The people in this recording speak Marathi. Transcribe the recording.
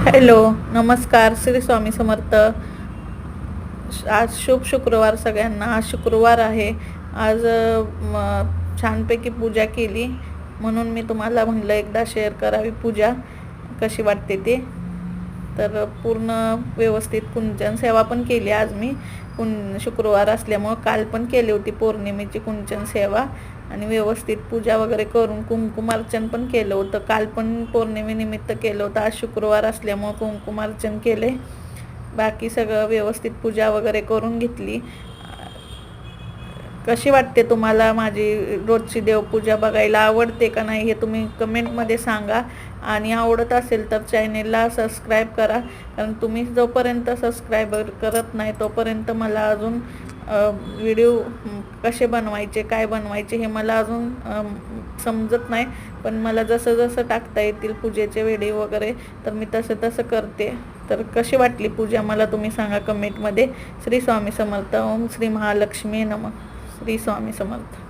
हॅलो नमस्कार श्री स्वामी समर्थ. आज शुभ शुक्रवार सगळ्यांना. आज शुक्रवार आहे. आज छानपैकी पूजा केली. म्हणून मी तुम्हाला म्हणलं एकदा शेअर करावी पूजा. कशी वाटते ते? तर पूर्ण व्यवस्थित कुंचन सेवा पण केली आज मी. कुं शुक्रवार असल्यामुळं काल पण केली होती पौर्णिमेची कुंचन सेवा. आणि व्यवस्थित पूजा वगैरे करून कुंकुमार्चन पण केलं होतं. काल पण पौर्णिमेनिमित्त केलं होतं. आज शुक्रवार असल्यामुळं कुंकुमार्चन केले. बाकी सगळं व्यवस्थित पूजा वगैरे करून घेतली. कशी वाटते तुम्हाला माझी रोजची देवपूजा बघायला? आवडते का नाही हे तुम्ही कमेंटमध्ये सांगा. आणि आवडत असेल तर चॅनेलला सबस्क्राईब करा. कारण तुम्ही जोपर्यंत सबस्क्राईबर करत नाही तोपर्यंत मला अजून व्हिडिओ कसे बनवायचे काय बनवायचे हे मला अजून समजत नाही. पण मला जसं जसं टाकता येतील पूजेचे व्हिडिओ वगैरे तर मी तसं तसं करते. तर कशी वाटली पूजा मला तुम्ही सांगा कमेंटमध्ये श्री स्वामी समर्थ. ओम श्री महालक्ष्मी नम. श्री स्वामी समर्थ.